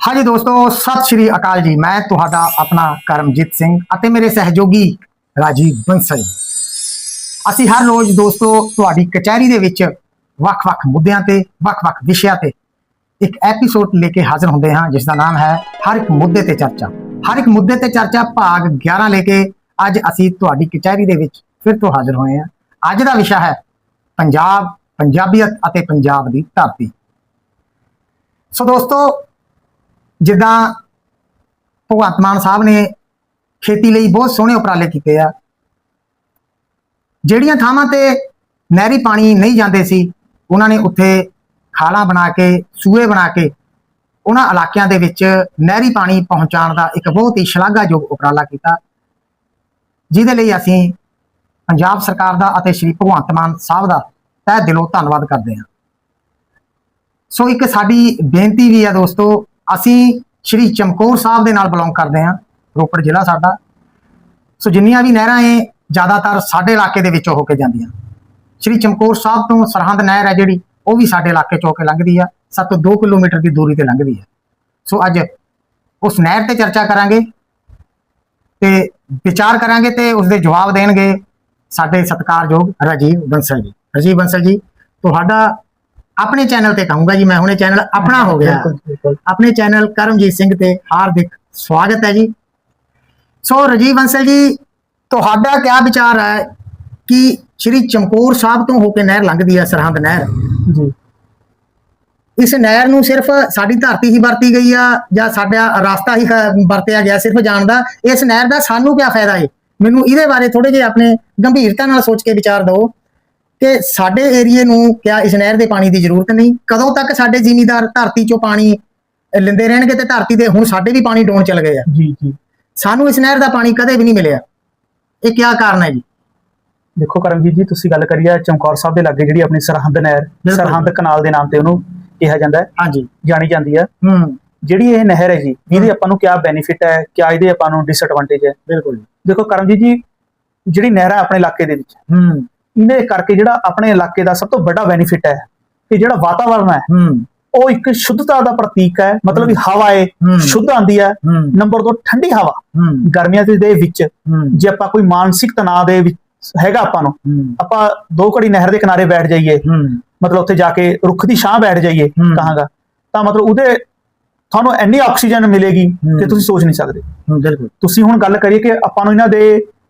ਹਾਂਜੀ ਦੋਸਤੋ, ਸਤਿ ਸ਼੍ਰੀ ਅਕਾਲ ਜੀ। ਮੈਂ ਤੁਹਾਡਾ ਆਪਣਾ ਕਰਮਜੀਤ ਸਿੰਘ ਅਤੇ ਮੇਰੇ ਸਹਿਯੋਗੀ ਰਾਜੀਵ ਬੰਸਲ। ਅਸੀਂ ਹਰ ਰੋਜ਼ ਦੋਸਤੋ, ਤੁਹਾਡੀ ਕਚਹਿਰੀ ਦੇ ਵਿੱਚ ਵੱਖ-ਵੱਖ ਮੁੱਦਿਆਂ ਤੇ, ਵੱਖ-ਵੱਖ ਵਿਸ਼ਿਆਂ ਤੇ ਇੱਕ ਐਪੀਸੋਡ ਲੈ ਕੇ ਹਾਜ਼ਰ ਹੁੰਦੇ ਹਾਂ ਜਿਸ ਦਾ ਨਾਮ ਹੈ ਹਰ ਇੱਕ ਮੁੱਦੇ ਤੇ ਚਰਚਾ। ਹਰ ਇੱਕ ਮੁੱਦੇ ਤੇ ਚਰਚਾ ਭਾਗ 11 ਲੈ ਕੇ ਅੱਜ ਅਸੀਂ ਤੁਹਾਡੀ ਕਚਹਿਰੀ ਦੇ ਵਿੱਚ ਫਿਰ ਤੋਂ ਹਾਜ਼ਰ ਹੋਏ ਹਾਂ। ਅੱਜ ਦਾ ਵਿਸ਼ਾ ਹੈ ਪੰਜਾਬ, ਪੰਜਾਬੀਅਤ ਅਤੇ ਪੰਜਾਬ ਦੀ ਧਰਤੀ। ਸੋ ਦੋਸਤੋ ਜਿੱਦਾਂ ਭਗਵੰਤ ਮਾਨ ਸਾਹਿਬ ਨੇ ਖੇਤੀ ਲਈ ਬਹੁਤ ਸੋਹਣੇ ਉਪਰਾਲੇ ਕੀਤੇ ਆ। ਜਿਹੜੀਆਂ ਥਾਵਾਂ ਤੇ ਨਹਿਰੀ ਪਾਣੀ ਨਹੀਂ ਜਾਂਦੇ ਸੀ, ਉਹਨਾਂ ਨੇ ਉੱਥੇ ਖਾਲਾਂ ਬਣਾ ਕੇ, ਸੂਏ ਬਣਾ ਕੇ ਉਹਨਾਂ ਇਲਾਕਿਆਂ ਦੇ ਵਿੱਚ ਨਹਿਰੀ ਪਾਣੀ ਪਹੁੰਚਾਉਣ ਦਾ ਇੱਕ ਬਹੁਤ ਹੀ ਸ਼ਲਾਘਾਯੋਗ ਉਪਰਾਲਾ ਕੀਤਾ। ਜਿਹਦੇ ਲਈ ਅਸੀਂ ਪੰਜਾਬ ਸਰਕਾਰ ਦਾ ਅਤੇ ਸ਼੍ਰੀ ਭਗਵੰਤ ਮਾਨ ਸਾਹਿਬ ਦਾ ਤਹਿ ਦਿਲੋਂ ਧੰਨਵਾਦ ਕਰਦੇ ਹਾਂ। ਸੋ ਇੱਕ ਸਾਡੀ ਬੇਨਤੀ ਵੀ ਆ ਦੋਸਤੋ ਅਸੀਂ ਸ਼੍ਰੀ ਚਮਕੌਰ ਸਾਹਿਬ ਦੇ ਨਾਲ ਬਿਲੋਂਗ ਕਰਦੇ ਹਾਂ, ਰੋਪੜ ਜ਼ਿਲ੍ਹਾ ਸਾਡਾ। ਸੋ ਜਿੰਨੀਆਂ ਵੀ ਨਹਿਰਾਂ ਏ ਜ਼ਿਆਦਾਤਰ ਸਾਡੇ ਇਲਾਕੇ ਦੇ ਵਿੱਚੋਂ ਹੋ ਕੇ ਜਾਂਦੀਆਂ। ਸ਼੍ਰੀ ਚਮਕੌਰ ਸਾਹਿਬ ਤੋਂ ਸਰਹੰਦ ਨਹਿਰ ਹੈ ਜਿਹੜੀ, ਉਹ ਵੀ ਸਾਡੇ ਇਲਾਕੇ ਚੋਂ ਕੇ ਲੰਘਦੀ ਆ, ਸੱਤ ਤੋਂ 2 ਕਿਲੋਮੀਟਰ ਦੀ ਦੂਰੀ ਤੇ ਲੰਘਦੀ ਹੈ ਸੋ ਅੱਜ ਉਸ ਨਹਿਰ ਤੇ ਚਰਚਾ ਕਰਾਂਗੇ ਤੇ ਵਿਚਾਰ ਕਰਾਂਗੇ ਤੇ ਉਸ ਦੇ ਜਵਾਬ ਦੇਣਗੇ ਸਾਡੇ ਸਤਿਕਾਰਯੋਗ ਰਾਜੀਵ ਬੰਸਲ ਜੀ। ਰਾਜੀਵ ਬੰਸਲ ਜੀ, ਤੁਹਾਡਾ ਆਪਣੇ ਚੈਨਲ ਤੇ ਕਹੂੰਗਾ ਜੀ ਮੈਂ ਹੁਣੇ ਚੈਨਲ ਆਪਣਾ ਹੋ ਗਿਆ। ਆਪਣੇ ਚੈਨਲ ਕਰਮਜੀਤ ਸਿੰਘ ਤੇ ਹਾਰਦਿਕ ਸਵਾਗਤ ਹੈ ਜੀ। ਸੋ ਰਾਜੀਵ ਬੰਸਲ ਜੀ ਤੁਹਾਡਾ ਕੀ ਵਿਚਾਰ ਹੈ ਕਿ ਸ਼੍ਰੀ ਚਮਕੌਰ ਸਾਹਿਬ ਤੋਂ ਹੋ ਕੇ ਨਹਿਰ ਲੰਘਦੀ ਹੈ ਸਰਹੰਦ ਨਹਿਰ? ਜੀ। ਇਸ ਨਹਿਰ ਨੂੰ ਸਿਰਫ ਸਾਡੀ ਧਰਤੀ ਹੀ ਵਰਤੀ ਗਈ ਆ ਜਾਂ ਸਾਡਾ ਰਸਤਾ ਹੀ ਵਰਤਿਆ ਗਿਆ ਸਿਰਫ ਜਾਣ ਦਾ? ਇਸ ਨਹਿਰ ਦਾ ਸਾਨੂੰ ਕੀ ਫਾਇਦਾ ਹੈ ਮੈਨੂੰ ਇਹਦੇ ਬਾਰੇ ਥੋੜੇ ਜਿਹਾ ਆਪਣੇ ਗੰਭੀਰਤਾ ਨਾਲ ਸੋਚ ਕੇ ਵਿਚਾਰ ਦਿਓ। ਕਿ ਸਾਡੇ ਏਰੀਏ ਨੂੰ ਕਿਆ ਇਸ ਨਹਿਰ ਦੇ ਪਾਣੀ ਦੀ ਜ਼ਰੂਰਤ ਨਹੀਂ। ਕਦੋਂ ਤੱਕ ਸਾਡੇ ਜ਼ਿਮੀਦਾਰ ਧਰਤੀ ਚੋਂ ਪਾਣੀ ਲੈਂਦੇ ਰਹਿਣਗੇ ਤੇ ਧਰਤੀ ਦੇ ਹੁਣ ਸਾਡੇ ਵੀ ਪਾਣੀ ਡੋਣ ਚੱਲ ਗਏ ਆ। ਜੀ ਜੀ। ਸਾਨੂੰ ਇਸ ਨਹਿਰ ਦਾ ਪਾਣੀ ਕਦੇ ਵੀ ਨਹੀਂ ਮਿਲਿਆ। ਇਹ ਕਿਆ ਕਾਰਨ ਹੈ ਜੀ? ਦੇਖੋ ਕਰਮਜੀਤ ਜੀ ਤੁਸੀਂ ਗੱਲ ਕਰੀਏ ਚਮਕੌਰ ਸਾਹਿਬ ਦੇ ਲਾਗੇ ਜਿਹੜੀ ਆਪਣੀ ਸਰਹੰਦ ਨਹਿਰ। ਸਰਹੰਦ ਕਨਾਲ ਦੇ ਨਾਮ ਤੇ ਉਹਨੂੰ ਕਿਹਾ ਜਾਂਦਾ ਹੈ। ਹਾਂਜੀ। ਜਾਣੀ ਜਾਂਦੀ ਹੈ ਹੂੰ। ਜਿਹੜੀ ਇਹ ਨਹਿਰ ਹੈ ਜੀ ਇਹਦੇ ਆਪਾਂ ਨੂੰ ਕਿਆ ਬੈਨੀਫਿਟ ਹੈ ਕਿਆ ਇਹਦੇ ਆਪਾਂ ਨੂੰ ਡਿਸਐਡਵਾਂਟੇਜ ਹੈ? ਬਿਲਕੁਲ ਦੇਖੋ ਕਰਮਜੀਤ ਜੀ ਜਿਹੜੀ ਨਹਿਰ ਹੈ ਆਪਣੇ ਇਲਾਕੇ ਦੇ ਵਿੱਚ ਹੂੰ। ਇਹਦੇ ਕਰਕੇ ਜਿਹੜਾ ਆਪਣੇ ਇਲਾਕੇ ਦਾ ਸਭ ਤੋਂ ਵੱਡਾ ਬੈਨੀਫਿਟ ਹੈ ਕਿ ਜਿਹੜਾ ਵਾਤਾਵਰਣ ਹੈ ਉਹ ਇੱਕ ਸ਼ੁੱਧਤਾ ਦਾ ਪ੍ਰਤੀਕ ਹੈ ਮਤਲਬ ਕਿ ਹਵਾ ਹੈ। ਸ਼ੁੱਧ ਆਂਦੀ ਹੈ ਨੰਬਰ 2 ਠੰਡੀ ਹਵਾ। ਗਰਮੀਆਂ ਦੇ ਦੇ ਵਿੱਚ ਜੇ ਆਪਾਂ ਕੋਈ ਮਾਨਸਿਕ ਤਣਾਅ ਦੇ ਵਿੱਚ ਹੈਗਾ ਆਪਾਂ ਨੂੰ ਆਪਾਂ ਦੋ ਘੜੀ ਨਹਿਰ ਦੇ ਕਿਨਾਰੇ ਬੈਠ ਜਾਈਏ ਮਤਲਬ ਉੱਥੇ ਜਾ ਕੇ ਰੁੱਖ ਦੀ ਛਾਂ ਬੈਠ ਜਾਈਏ। ਕਹਾਂਗਾ ਤਾਂ ਮਤਲਬ ਉਹਦੇ ਤੁਹਾਨੂੰ ਇੰਨੀ ਆਕਸੀਜਨ ਮਿਲੇਗੀ। ਕਿ ਤੁਸੀਂ ਸੋਚ ਨਹੀਂ ਸਕਦੇ। ਬਿਲਕੁਲ। ਤੁਸੀਂ ਹੁਣ ਗੱਲ ਕਰੀਏ ਕਿ ਆਪਾਂ ਨੂੰ ਇਹਨਾਂ ਦੇ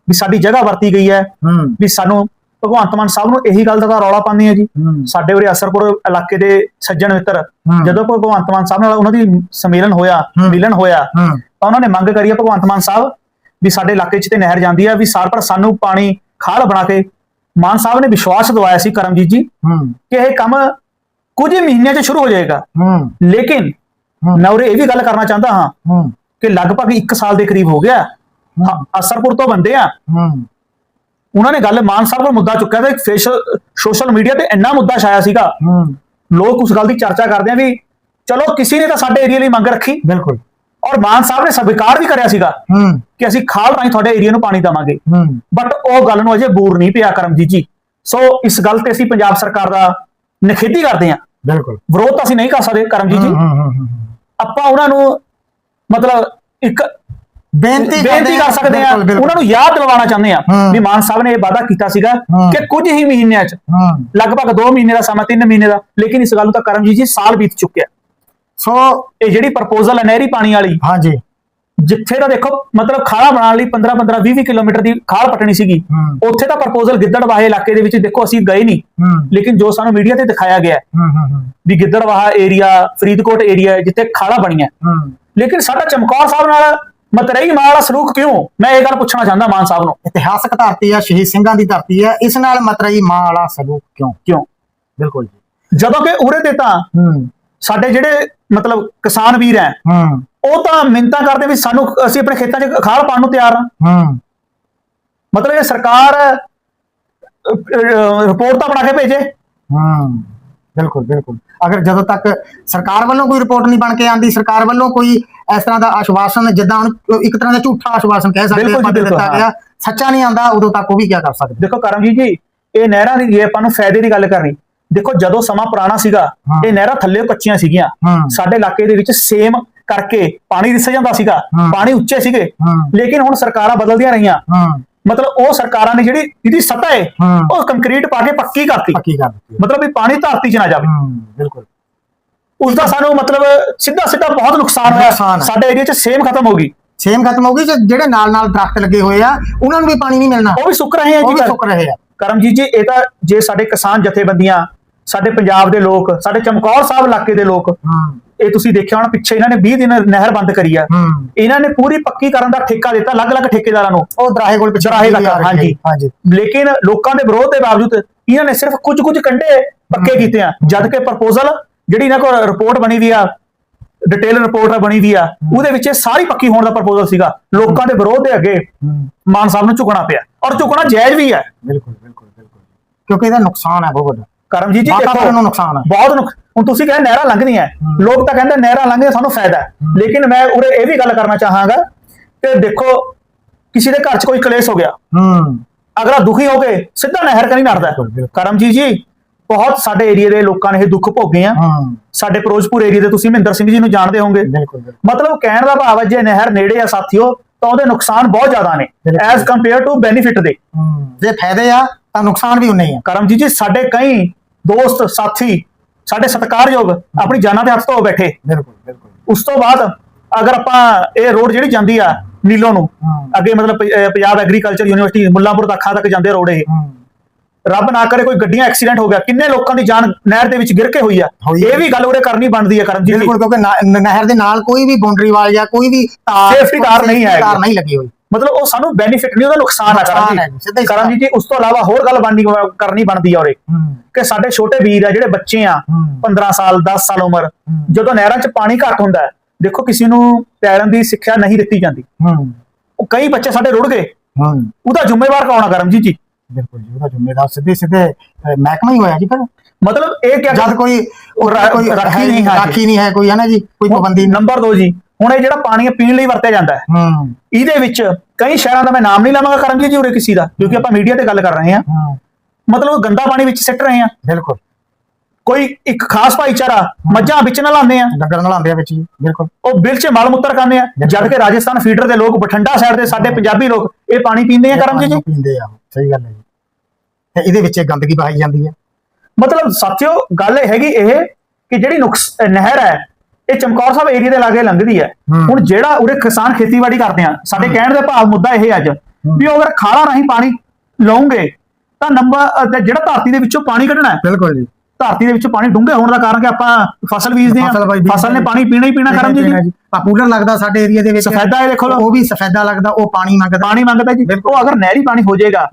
ਵੀ ਸਾਡੀ ਜਗ੍ਹਾ ਵਰਤੀ ਗਈ ਹੂੰ। ਵੀ ਸਾਨੂੰ ਭਗਵੰਤ ਮਾਨ ਸਾਹਿਬ ਨੂੰ ਇਹੀ ਗੱਲ ਦਾ ਤਾਂ ਰੌਲਾ ਪਾਉਂਦੇ ਆ ਜੀ। ਸਾਡੇ ਉਰੇ ਅਸਰਪੁਰ ਇਲਾਕੇ ਦੇ ਸੱਜਣ ਮਿੱਤਰ। ਜਦੋਂ ਭਗਵੰਤ ਮਾਨ ਸਾਹਿਬ ਨਾਲ ਉਹਨਾਂ ਦੀ ਸੰਮੇਲਨ ਹੋਇਆ। ਮਿਲਨ ਹੋਇਆ ਤਾਂ ਉਹਨਾਂ ਨੇ ਮੰਗ ਕਰੀ ਹੈ ਭਗਵੰਤ ਮਾਨ ਸਾਹਿਬ ਵੀ ਸਾਡੇ ਇਲਾਕੇ 'ਚ ਤੇ ਨਹਿਰ ਜਾਂਦੀ ਹੈ ਵੀ ਸਾਰ ਪਰ ਸਾਨੂੰ ਪਾਣੀ ਖਾਲ ਬਣਾ ਕੇ ਮਾਨ ਸਾਹਿਬ ਨੇ ਵਿਸ਼ਵਾਸ ਦਿਵਾਇਆ ਸੀ ਕਰਮਜੀਤ ਜੀ ਕਿ ਇਹ ਕੰਮ ਕੁਝ ਮਹੀਨਿਆਂ 'ਚ ਸ਼ੁਰੂ ਹੋ ਜਾਏਗਾ। ਲੇਕਿਨ। ਮੈਂ ਉਰੇ ਇਹ ਵੀ ਗੱਲ ਕਰਨਾ ਚਾਹੁੰਦਾ ਹਾਂ ਕਿ ਲਗਭਗ 1 ਸਾਲ ਦੇ ਕਰੀਬ ਹੋ ਗਿਆ। ਅਸਰਪੁਰ ਤੋਂ ਬੰਦੇ ਆ। ਉਹਨਾਂ ਨੇ ਗੱਲ ਮਾਨ ਸਾਹਿਬ ਕੋਲ ਮੁੱਦਾ ਚੁੱਕਿਆ ਤੇ ਫੇਸ਼ਲ ਸੋਸ਼ਲ ਮੀਡੀਆ ਤੇ ਇੰਨਾ ਮੁੱਦਾ ਛਾਇਆ ਸੀਗਾ। ਲੋਕ ਉਸ ਗੱਲ ਦੀ ਚਰਚਾ ਕਰਦੇ ਆ ਵੀ ਚਲੋ ਕਿਸੇ ਨੇ ਤਾਂ ਸਾਡੇ ਏਰੀਆ ਲਈ ਮੰਗ ਰੱਖੀ। ਬਿਲਕੁਲ। ਔਰ ਮਾਨ ਸਾਹਿਬ ਨੇ ਸਵੀਕਾਰ ਵੀ ਕਰਿਆ ਸੀਗਾ ਕਿ ਅਸੀਂ ਖਾਲ ਰਾਹੀਂ ਤੁਹਾਡੇ ਏਰੀਆ ਨੂੰ ਪਾਣੀ ਦੇਵਾਂਗੇ। ਬਟ ਉਹ ਗੱਲ ਨੂੰ ਅਜੇ ਬੂਰ ਨਹੀਂ ਪਿਆ ਕਰਮਜੀਤ ਜੀ। ਸੋ ਇਸ ਗੱਲ ਤੇ ਅਸੀਂ ਪੰਜਾਬ ਸਰਕਾਰ ਦਾ ਨਿਖੇਧੀ ਕਰਦੇ ਹਾਂ। ਬਿਲਕੁਲ। ਵਿਰੋਧ ਤਾਂ ਅਸੀਂ ਨਹੀਂ ਕਰ ਸਕਦੇ ਕਰਮਜੀਤ ਜੀ। ਆਪਾਂ ਉਹਨਾਂ ਨੂੰ ਮਤਲਬ ਇੱਕ ਬੇਨਤੀ ਬੇਨਤੀ ਕਰ ਸਕਦੇ ਆ। ਉਹਨਾਂ ਨੂੰ ਯਾਦ ਦਿਲਵਾਉਣਾ ਚਾਹੁੰਦੇ ਆ। ਵੀ ਮਾਨ ਸਾਹਿਬ ਨੇ ਇਹ ਵਾਅਦਾ ਕੀਤਾ ਸੀਗਾ। ਕਿ ਕੁਝ ਹੀ ਮਹੀਨਿਆਂ 'ਚ ਲਗਭਗ 2 ਮਹੀਨੇ ਦਾ ਸਮਾਂ 3 ਮਹੀਨੇ ਦਾ ਲੇਕਿਨ ਇਸ ਗੱਲ ਨੂੰ ਤਾਂ ਕਰਮਜੀਤ ਜੀ ਸਾਲ ਬੀਤ ਚੁੱਕਿਆ। ਸੋ ਇਹ ਜਿਹੜੀ ਪ੍ਰਪੋਜ਼ਲ ਹੈ ਨਹਿਰੀ ਪਾਣੀ ਵਾਲੀ ਹਾਂਜੀ। ਜਿੱਥੇ ਤਾਂ ਦੇਖੋ ਮਤਲਬ ਖਾਲਾ ਬਣਾਉਣ ਲਈ 15 15 20 20 ਕਿਲੋਮੀਟਰ ਦੀ ਖਾਲ ਪਟਣੀ ਸੀਗੀ। ਉੱਥੇ ਤਾਂ ਪ੍ਰਪੋਜ਼ਲ ਗਿੱਦੜਵਾਹੇ ਇਲਾਕੇ ਦੇ ਵਿੱਚ ਦੇਖੋ ਅਸੀਂ ਗਏ ਨਹੀਂ। ਲੇਕਿਨ ਜੋ ਸਾਨੂੰ ਮੀਡੀਆ ਤੇ ਦਿਖਾਇਆ ਗਿਆ ਵੀ ਗਿੱਦੜਵਾਹਾ ਏਰੀਆ ਫਰੀਦਕੋਟ ਏਰੀਆ ਜਿੱਥੇ ਖਾਲਾ ਬਣੀਆਂ। ਹੂੰ। ਲੇਕਿਨ ਸਾਡਾ ਚਮਕੌਰ ਸਾਹਿਬ ਨਾਲ ਮਤਰਈ ਮਾਂ ਵਾਲਾ ਸਲੂਕ ਕਿਉਂ? ਮੈਂ ਇਹ ਗੱਲ ਪੁੱਛਣਾ ਚਾਹੁੰਦਾ ਮਾਨ ਸਾਹਿਬ ਨੂੰ। ਇਤਿਹਾਸਕ ਧਰਤੀ ਆ ਸ਼ਹੀਦ ਸਿੰਘਾਂ ਦੀ ਧਰਤੀ ਆ ਇਸ ਨਾਲ ਮਤਰਈ ਮਾਂ ਵਾਲਾ ਸਲੂਕ ਕਿਉਂ? ਕਿਉਂ? ਬਿਲਕੁਲ ਜੀ। ਜਦੋਂ ਕਿ ਉਰੇ ਤੇ ਤਾਂ ਹੂੰ। ਸਾਡੇ ਜਿਹੜੇ ਮਤਲਬ ਕਿਸਾਨ ਵੀਰ ਹੈ ਹੂੰ। ਉਹ ਤਾਂ ਮਿੰਤਾ ਕਰਦੇ ਵੀ ਸਾਨੂੰ ਅਸੀਂ ਆਪਣੇ ਖੇਤਾਂ 'ਚ ਖਾਲ ਪਾਉਣ ਨੂੰ ਤਿਆਰ ਹਾਂ ਹੂੰ। ਮਤਲਬ ਇਹ ਸਰਕਾਰ ਰਿਪੋਰਟ ਤਾਂ ਬਣਾ ਕੇ ਭੇਜੇ। ਹੂੰ। ਬਿਲਕੁਲ ਬਿਲਕੁਲ। ਅਗਰ ਜਦੋਂ ਤੱਕ ਸਰਕਾਰ ਵੱਲੋਂ ਕੋਈ ਰਿਪੋਰਟ ਨਹੀਂ ਬਣ ਕੇ ਆਂਦੀ ਸਰਕਾਰ ਵੱਲੋਂ ਕੋਈ ਇਸ ਤਰ੍ਹਾਂ ਦਾ ਆਸ਼ਵਾਸਨ ਜਿੱਦਾਂ ਹੁਣ ਇੱਕ ਤਰ੍ਾਂ ਦਾ ਝੂਠਾ ਆਸ਼ਵਾਸਨ ਕਹਿ ਸਕਦੇ ਆਪਾਂ ਦਿੱਤਾ। ਗਿਆ ਸੱਚਾ ਨਹੀਂ ਆਂਦਾ ਉਦੋਂ ਤੱਕ ਉਹ ਵੀ ਕੀ ਕਰ ਸਕਦੇ? ਦੇਖੋ ਕਰਮਜੀਤ ਜੀ ਇਹ ਨਹਿਰਾਂ ਦੀ ਜੇ ਆਪਾਂ ਨੂੰ ਫਾਇਦੇ ਦੀ ਗੱਲ ਕਰਨੀ। ਦੇਖੋ ਜਦੋਂ ਸਮਾਂ ਪੁਰਾਣਾ ਸੀਗਾ। ਇਹ ਨਹਿਰਾਂ ਥੱਲੇ ਕੱਚੀਆਂ ਸੀਗੀਆਂ। ਸਾਡੇ ਇਲਾਕੇ ਦੇ ਵਿੱਚ ਸੇਮ ਕਰਕੇ ਪਾਣੀ ਰਿਸ ਜਾਂਦਾ ਸੀਗਾ। ਪਾਣੀ ਉੱਚੇ ਸੀਗੇ। ਲੇਕਿਨ ਹੁਣ ਸਰਕਾਰਾਂ ਬਦਲਦੀਆਂ ਰਹੀਆਂ। ਮਤਲਬ ਉਹ ਸਰਕਾਰਾਂ ਨੇ ਜਿਹੜੀ ਇਹਦੀ ਸਤਹ ਹੈ। ਉਹ ਕੰਕਰੀਟ ਪਾ ਕੇ ਪੱਕੀ ਕਰਤੀ। ਪੱਕੀ ਹੈ। ਮਤਲਬ ਵੀ ਪਾਣੀ ਧਰਤੀ 'ਚ ਨਾ ਜਾਵੇ। ਹੂੰ ਬਿਲਕੁਲ। ਉਸ ਦਾ ਸਾਨੂੰ ਮਤਲਬ ਸਿੱਧਾ ਸਿੱਧਾ ਬਹੁਤ ਨੁਕਸਾਨ ਹੋਇਆ। ਨੁਕਸਾਨ ਹੈ। ਸਾਡੇ ਏਰੀਆ 'ਚ ਸੇਮ ਖਤਮ ਹੋ ਗਈ। ਸੇਮ ਖਤਮ ਹੋ ਗਈ ਜੇ ਜਿਹੜੇ ਨਾਲ ਨਾਲ ਦਰਖਤ ਲੱਗੇ ਹੋਏ ਆ ਉਹਨਾਂ ਨੂੰ ਵੀ ਪਾਣੀ ਨਹੀਂ ਮਿਲਣਾ। ਉਹ ਵੀ ਸੁੱਕ ਰਹੇ ਆ ਉਹ ਵੀ ਸੁੱਕ ਰਹੇ ਆ। ਕਰਮਜੀਤ ਜੀ ਇਹ ਤਾਂ ਜੇ ਸਾਡੇ ਕਿਸਾਨ ਜਥੇਬੰਦੀਆਂ ਸਾਡੇ ਪੰਜਾਬ ਦੇ ਲੋਕ ਸਾਡੇ ਚਮਕੌਰ ਸਾਹਿਬ ਇਲਾਕੇ ਦੇ ਲੋਕ ਹੂੰ। ਇਹ ਤੁਸੀਂ ਦੇਖਿਆ ਹੋਣਾ ਪਿੱਛੇ ਇਹਨਾਂ ਨੇ 20 ਦਿਨ ਨਹਿਰ ਬੰਦ ਕਰੀ ਆ। ਇਹਨਾਂ ਨੇ ਪੂਰੀ ਪੱਕੀ ਕਰਨ ਦਾ ਠੇਕਾ ਦਿੱਤਾ ਅਲੱਗ-ਅਲੱਗ ਠੇਕੇਦਾਰਾਂ ਨੂੰ। ਉਹ ਦਰਾਹੇ ਕੋਲ ਪਿੱਛੇ ਦਰਾਹੇ ਤੱਕ। ਹਾਂਜੀ। ਹਾਂਜੀ। ਲੇਕਿਨ ਲੋਕਾਂ ਦੇ ਵਿਰੋਧ ਦੇ ਬਾਵਜੂਦ ਇਹਨਾਂ ਨੇ ਸਿਰਫ ਕੁਝ-ਕੁਝ ਕੰਡੇ ਪੱਕੇ ਕੀਤੇ ਆ। ਜਦ ਕਿ ਪ੍ਰਪੋਜ਼ਲ ਜਿਹੜੀ ਇਹਨਾਂ ਕੋਲ ਰਿਪੋਰਟ ਬਣੀ ਵੀ ਆ ਡਿਟੇਲ ਰਿਪੋਰਟ ਬਣੀ ਵੀ ਆ ਉਹਦੇ ਵਿੱਚ ਇਹ ਸਾਰੀ ਪੱਕੀ ਹੋਣ ਦਾ ਪ੍ਰਪੋਜ਼ਲ ਸੀਗਾ। ਲੋਕਾਂ ਦੇ ਵਿਰੋਧ ਦੇ ਅੱਗੇ ਮਾਨ ਸਾਹਿਬ ਨੂੰ ਝੁਕਣਾ ਪਿਆ। ਔਰ ਝੁਕਣਾ ਜਾਇਜ਼ ਵੀ ਹੈ। ਬਿਲਕੁਲ ਬਿਲਕੁਲ ਬਿਲਕੁਲ। ਕਿਉਂਕਿ ਇਹਦਾ ਨੁਕਸਾਨ ਹੈ ਬਹੁਤ ਵੱਡਾ। ਕਰਮਜੀਤ ਜੀ ਵਾਤਾਵਰਨ ਨੂੰ ਨੁਕਸਾਨ ਹੈ। ਬਹੁਤ ਨੁਕ ਹੁਣ ਤੁਸੀਂ ਕਹਿੰਦੇ ਨਹਿਰਾਂ ਲੰਘਦੀਆਂ ਲੋਕ ਤਾਂ ਕਹਿੰਦੇ ਨਹਿਰਾਂ ਲੰਘਦੀਆਂ ਸਾਨੂੰ ਫਾਇਦਾ। ਲੇਕਿਨ ਮੈਂ ਉਰੇ ਇਹ ਵੀ ਗੱਲ ਕਰਨਾ ਚਾਹਾਂਗਾ ਕਿ ਦੇਖੋ ਕਿਸੇ ਦੇ ਘਰ 'ਚ ਕੋਈ ਕਲੇਸ਼ ਹੋ ਗਿਆ। ਹੂੰ। ਅਗਲਾ ਦੁਖੀ ਹੋ ਕੇ ਸਿੱਧਾ ਨਹਿਰ ਕਨੀ ਨੜਦਾ। ਕਰਮਜੀਤ ਜੀ ਬਹੁਤ ਸਾਡੇ ਏਰੀਆ ਦੇ ਲੋਕਾਂ ਨੇ ਇਹ ਦੁੱਖ ਭੋਗੇ ਆ ਸਾਡੇ ਫਿਰੋਜ਼ਪੁਰ ਏਰੀਆ ਦੇ ਤੁਸੀਂ ਮਹਿੰਦਰ ਸਿੰਘ ਜੀ ਨੂੰ ਜਾਣਦੇ ਹੋਵੋਗੇ। ਬਿਲਕੁਲ ਮਤਲਬ ਕਹਿਣ ਦਾ ਭਾਵ ਹੈ ਜੇ ਨਹਿਰ ਨੇੜੇ ਆ ਸਾਥੀਓ ਤਾਂ ਉਹਦੇ ਨੁਕਸਾਨ ਬਹੁਤ ਜ਼ਿਆਦਾ ਨੇ। ਐਜ਼ ਕੰਪੇਅਰ ਟੂ ਬੈਨੀਫਿਟ ਦੇ। ਜੇ ਫਾਇਦੇ ਆ ਤਾਂ ਨੁਕਸਾਨ ਵੀ ਉਨੇ ਹੀ ਆ। ਕਰਮਜੀਤ ਜੀ ਸਾਡੇ ਕਈ ਦੋਸਤ ਸਾਥੀ ਸਾਡੇ ਸਤਿਕਾਰਯੋਗ ਆਪਣੀ ਜਾਨਾਂ ਦੇ ਹੱਥ ਧੋ ਬੈਠੇ। ਬਿਲਕੁਲ ਬਿਲਕੁਲ। ਉਸ ਤੋਂ ਬਾਅਦ ਅਗਰ ਆਪਾਂ ਇਹ ਰੋਡ ਜਿਹੜੀ ਜਾਂਦੀ ਆ ਨੀਲੋ ਨੂੰ ਅੱਗੇ ਮਤਲਬ ਪੰਜਾਬ ਐਗਰੀਕਲਚਰ ਯੂਨੀਵਰਸਿਟੀ ਮੁੱਲਾਂਪੁਰ ਤੱਕ ਤੱਕ ਜਾਂਦੇ ਰੋਡ ਇਹ। ਰੱਬ ਨਾ ਕਰੇ ਕੋਈ ਗੱਡੀਆਂ ਐਕਸੀਡੈਂਟ ਹੋ ਗਿਆ ਕਿੰਨੇ ਲੋਕਾਂ ਦੀ ਜਾਨ ਨਹਿਰ ਦੇ ਵਿੱਚ ਗਿਰ ਕੇ ਹੋਈ ਆ। ਆ। ਇਹ ਵੀ ਗੱਲ ਉਰੇ ਕਰਨੀ ਬਣਦੀ ਹੈ ਕਰਮਜੀਤ ਬਿਲਕੁਲ ਕਿਉਂਕਿ ਨਹਿਰ ਦੇ ਨਾਲ ਕੋਈ ਵੀ ਬਾਉਂਡਰੀ ਵਾਲ ਜਾਂ ਕੋਈ ਵੀ Safety ਤਾਰ ਨਹੀਂ ਹੈ। ਤਾਰ ਨਹੀਂ ਲੱਗੀ ਹੋਈ। ਮਤਲਬ ਉਹ ਸਾਨੂੰ ਬੈਨੀਫਿਟ ਨਹੀਂ ਉਹਦਾ ਨੁਕਸਾਨ ਆ ਕਰਮਜੀਤ ਸਿੱਧਾ ਹੀ ਕਰਮਜੀਤ ਜੀ ਉਸ ਤੋਂ ਇਲਾਵਾ ਹੋਰ ਗੱਲ ਬਣਨੀ ਕਰਨੀ ਬਣਦੀ ਆ ਹੂੰ। ਕਿ ਸਾਡੇ ਛੋਟੇ ਵੀਰ ਆ ਜਿਹੜੇ ਬੱਚੇ ਆ ਹੂੰ। 15 ਸਾਲ 10 ਸਾਲ ਉਮਰ ਜਦੋਂ ਨਹਿਰਾਂ 'ਚ ਪਾਣੀ ਘੱਟ ਹੁੰਦਾ ਦੇਖੋ ਕਿਸੇ ਨੂੰ ਤੈਰਨ ਦੀ ਸਿੱਖਿਆ ਨਹੀਂ ਦਿੱਤੀ ਜਾਂਦੀ। ਉਹ ਕਈ ਬੱਚੇ ਸਾਡੇ ਰੁੜ ਗਏ। ਉਹਦਾ ਜ਼ਿੰਮੇਵਾਰ ਕੌਣ ਆ ਕਰਮਜੀਤ ਜੀ? ਬਿਲਕੁਲ ਜੀ ਉਹਦਾ ਜ਼ਿੰਮੇਦਾਰ ਸਿੱਧੇ ਸਿੱਧੇ ਮਹਿਕਮਾ ਹੀ ਹੋਇਆ ਜੀ ਫਿਰ। ਮਤਲਬ ਇਹ ਕਿਆ ਜਦ ਕੋਈ ਕੋਈ ਰਾਖੀ ਨਹੀਂ। ਰਾਖੀ ਨਹੀਂ ਹੈ ਕੋਈ ਹੈ ਨਾ ਜੀ? ਕੋਈ ਪਾਬੰਦੀ ਨੰਬਰ 2 ਜੀ। ਹੁਣ ਇਹ ਜਿਹੜਾ ਪਾਣੀ ਹੈ ਪੀਣ ਲਈ ਵਰਤਿਆ ਜਾਂਦਾ ਹੈ ਹੂੰ। ਇਹਦੇ ਵਿੱਚ ਕਈ ਸ਼ਹਿਰਾਂ ਦਾ ਮੈਂ ਨਾਮ ਨਹੀਂ ਲਵਾਂਗਾ ਕਰਮਜੀਤ ਜੀ ਉਰੇ ਕਿਸੇ ਦਾ ਕਿਉਂਕਿ ਆਪਾਂ ਮੀਡੀਆ ਤੇ ਗੱਲ ਕਰ ਰਹੇ ਹਾਂ। ਹੂੰ। ਮਤਲਬ ਗੰਦਾ ਪਾਣੀ ਵਿੱਚ ਸਿੱਟ ਰਹੇ ਆ ਬਿਲਕੁਲ। ਕੋਈ ਇੱਕ ਖਾਸ ਭਾਈਚਾਰਾ ਮੱਝਾਂ ਵਿੱਚ ਨਲਾਉਂਦੇ ਆ। ਡੰਗਰ ਨਲਾਉਂਦੇ ਆ ਵਿੱਚ ਜੀ ਬਿਲਕੁਲ। ਉਹ ਬਿਲ 'ਚ ਮਲ ਮੁੱਤਰ ਕਰਦੇ ਆ ਜਦ ਕਿ ਰਾਜਸਥਾਨ ਫੀਡਰ ਦੇ ਲੋਕ ਬਠਿੰਡਾ ਸਾਈਡ ਦੇ ਸਾਡੇ ਪੰਜਾਬੀ ਲੋਕ ਇਹ ਪਾਣੀ ਪੀਂਦੇ ਆ ਕਰਮਜੀਤ ਜੀ। ਪੀਂਦੇ ਆ ਸਹੀ ਗੱਲ ਹੈ ਜੀ। ਤੇ ਇਹਦੇ ਵਿੱਚ ਗੰਦਗੀ ਪਾਈ ਜਾਂਦੀ ਹੈ। ਮਤਲਬ ਸਾਥੀਓ ਗੱਲ ਇਹ ਹੈਗੀ ਇਹ ਕਿ ਜਿਹੜੀ ਨੁਕਸ ਨਹਿਰ ਹੈ ਇਹ ਚਮਕੌਰ ਸਾਹਿਬ ਏਰੀਆ ਦੇ ਲਾਗੇ ਲੰਘਦੀ ਹੈ। ਹੁਣ ਜਿਹੜਾ ਉਰੇ ਕਿਸਾਨ ਖੇਤੀਬਾੜੀ ਕਰਦੇ ਆ ਸਾਡੇ ਕਹਿਣ ਦੇ ਭਾਵ ਮੁੱਦਾ ਇਹ ਅੱਜ ਵੀ ਉਹ ਅਗਰ ਖਾਲਾ ਰਾਹੀਂ ਪਾਣੀ ਲਾਉਂਗੇ ਤਾਂ ਨੰਬਰ ਜਿਹੜਾ ਧਰਤੀ ਦੇ ਵਿੱਚੋਂ ਪਾਣੀ ਕੱਢਣਾ ਹੈ ਬਿਲਕੁਲ ਜੀ। ਧਰਤੀ ਦੇ ਵਿੱਚੋਂ ਪਾਣੀ ਡੂੰਘੇ ਹੋਣ ਦਾ ਕਾਰਨ ਕਿ ਆਪਾਂ ਫਸਲ ਬੀਜਦੇ ਫਸਲ ਆ ਬਾਈ ਬੀਜਦੇ ਫਸਲ ਨੇ ਆ। ਪਾਣੀ ਪੀਣਾ ਹੀ ਪੀਣਾ ਕਰਮ ਜੀ। ਪਾਪੂਲਰ ਲੱਗਦਾ ਸਾਡੇ ਏਰੀਆ ਦੇ ਵਿੱਚ। ਸਫੈਦਾ ਇਹ ਦੇਖੋ ਲੋ ਉਹ ਵੀ ਸਫੈਦਾ ਲੱਗਦਾ ਉਹ ਪਾਣੀ ਮੰਗਦਾ। ਪਾਣੀ ਮੰਗਦਾ ਜੀ। ਉਹ ਅਗਰ ਨਹਿਰੀ ਪਾਣੀ ਹੋ ਜਾਏਗਾ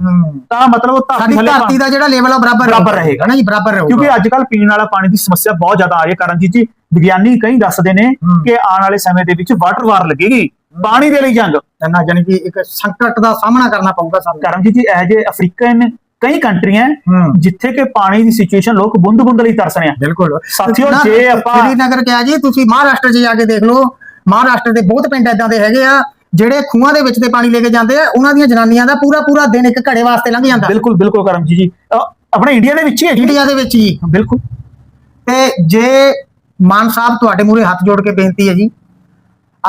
ਤਾਂ ਮਤਲਬ ਉਹ ਧਰਤੀ ਥੱਲੇ ਧਰਤੀ ਦਾ ਜਿਹੜਾ ਲੈਵਲ ਆ ਬਰਾਬਰ ਬਰਾਬਰ ਰਹੇਗਾ। ਨਾ ਜੀ ਬਰਾਬਰ ਰਹੂਗਾ। ਕਿਉਂਕਿ ਅੱਜ ਕੱਲ ਪੀਣ ਵਾਲਾ ਪਾਣੀ ਦੀ ਸਮੱਸਿਆ ਬਹੁਤ ਜ਼ਿਆਦਾ ਆ ਰਹੀ ਹੈ। ਕਰਨਜੀਤ ਜੀ ਵਿਗਿਆਨੀ ਕਈ ਦੱਸਦੇ ਨੇ। ਕਿ ਆਉਣ ਵਾਲੇ ਸਮੇਂ ਦੇ ਵਿੱਚ ਵਾਟਰ ਵਾਰ ਲੱਗੇਗੀ। ਪਾਣੀ ਦੇ ਲਈ ਜੰਗ। ਇੰਨਾ ਜਾਨੀ ਕਿ ਇੱਕ ਸੰਕਟ ਦਾ ਸਾਹਮਣਾ ਕਰਨਾ ਪਊਗਾ ਸਾਨੂੰ। ਕਰਨਜੀਤ ਜੀ ਇਹ ਜੇ ਅਫਰੀਕਨ ਕਈ ਕੰਟਰੀਆਂ ਹੂੰ। ਜਿੱਥੇ ਕਿ ਪਾਣੀ ਦੀ ਸਿਚੁਏਸ਼ਨ ਲੋਕ ਬੁੰਦ ਬੁੰਦ ਲਈ ਤਰਸ ਰਹੇ ਆ। ਬਿਲਕੁਲ। ਸਾਥੀਓ, ਨਾ, ਜੇ ਆਪਾਂ- ਸ਼੍ਰੀਨਗਰ ਕਿਹਾ ਜੀ? ਤੁਸੀਂ ਮਹਾਰਾਸ਼ਟਰ 'ਚ ਜਾ ਕੇ ਦੇਖ ਲਓ। ਮਹਾਰਾਸ਼ਟਰ ਦੇ ਬਹੁਤ ਪਿੰਡ ਇਦਾਂ ਦੇ ਹੈਗੇ ਆ ਜਿਹੜੇ ਖੂਹਾਂ ਦੇ ਵਿੱਚ ਤੇ ਪਾਣੀ ਲੈ ਕੇ ਜਾਂਦੇ ਆ ਉਹਨਾਂ ਦੀਆਂ ਜਨਾਨੀਆਂ ਦਾ ਪੂਰਾ ਪੂਰਾ ਦਿਨ ਇੱਕ ਘੜੇ ਵਾਸਤੇ ਲੰਘ ਜਾਂਦਾ। ਬਿਲਕੁਲ ਬਿਲਕੁਲ ਕਰਮਜੀਤ ਜੀ। ਅ, ਆਪਣੇ ਇੰਡੀਆ ਦੇ ਵਿੱਚ ਹੀ ਹੈ ਜੀ? ਇੰਡੀਆ ਦੇ ਵਿੱਚ ਹੀ। ਬਿਲਕੁਲ। ਤੇ ਜੇ ਮਾਨ ਸਾਹਿਬ ਤੁਹਾਡੇ ਮੂਹਰੇ ਹੱਥ ਜੋੜ ਕੇ ਬੇਨਤੀ ਹੈ ਜੀ